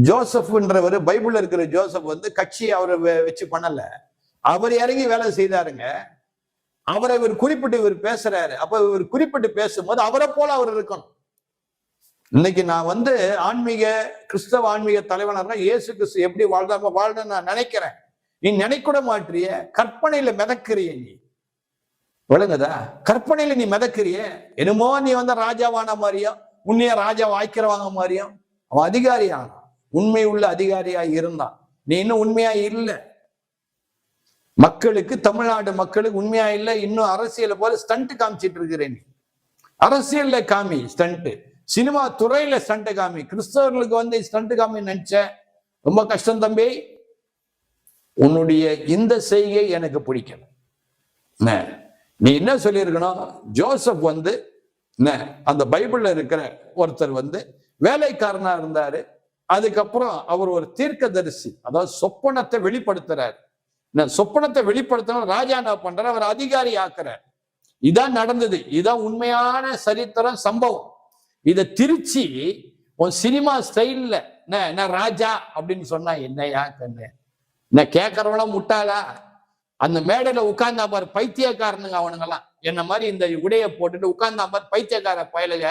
ஜோசப்ன்றவர் பைபிள்ல இருக்கிற ஜோசப் வந்து கட்சி அவரை வச்சு பண்ணல. அவர் இறங்கி வேலை செய்தாருங்க. அவரை இவர் குறிப்பிட்டு இவர் பேசுறாரு. அப்ப இவர் குறிப்பிட்டு பேசும்போது அவரை போல அவர் இருக்கணும். இன்னைக்கு நான் வந்து ஆன்மீக கிறிஸ்தவ ஆன்மீக தலைவனா இயேசு கிறிஸ்து எப்படி வாழ்ந்தாம வாழ்ந்து நான் நினைக்கிறேன். நீ நினைக்கூட மாற்றிய கற்பனையில மிதக்கிறிய நீ. விளங்குதா? கற்பனையில நீ மிதக்கிறிய. என்னமோ நீ வந்து ராஜாவான மாதிரியும் உன்னைய ராஜா வாய்க்கிறவாங்க மாதிரியும் அவன் அதிகாரியானான். உண்மை உள்ள அதிகாரியா இருந்தான் நீ இன்னும் உண்மையா இல்லை. மக்களுக்கு தமிழ்நாடு மக்களுக்கு உண்மையா இல்லை இன்னும் அரசியல போல ஸ்டண்ட் காமிச்சிட்டு இருக்கிறேன் அரசியல்ல காமி ஸ்டண்ட் சினிமா துறையில ஸ்டண்ட் காமி. கிறிஸ்தவர்களுக்கு வந்து ஸ்டண்ட் காமி நினைச்ச ரொம்ப கஷ்டம் தம்பி. உன்னுடைய இந்த செய்கை எனக்கு பிடிக்கல. நீ என்ன சொல்லியிருக்கணும்? ஜோசப் வந்து என்ன அந்த பைபிள்ல இருக்கிற ஒருத்தர் வந்து வேலைக்காரனா இருந்தாரு. அதுக்கப்புறம் அவர் ஒரு தீர்க்கதரிசி அதாவது சொப்பனத்தை வெளிப்படுத்துறாரு. சொப்பனத்தை வெளிப்படுத்தணும் ராஜா என்ன பண்றாரு? அவர் அதிகாரி ஆக்குறார் இதான் நடந்தது. இதான் உண்மையான சரித்திரம் சம்பவம். இதை திருச்சி உன் சினிமா ஸ்டைல்ல என்ன என்ன ராஜா? அப்படின்னு சொன்னா என்னையா கண்ணு? என்ன கேட்கறவனா முட்டாளா? அந்த மேடையில உட்கார்ந்தா பாரு பைத்தியக்காரனுங்க அவனுங்கெல்லாம். என்ன மாதிரி இந்த உடைய போட்டுட்டு உட்கார்ந்தா பாரு பைத்தியக்கார பயலுங்க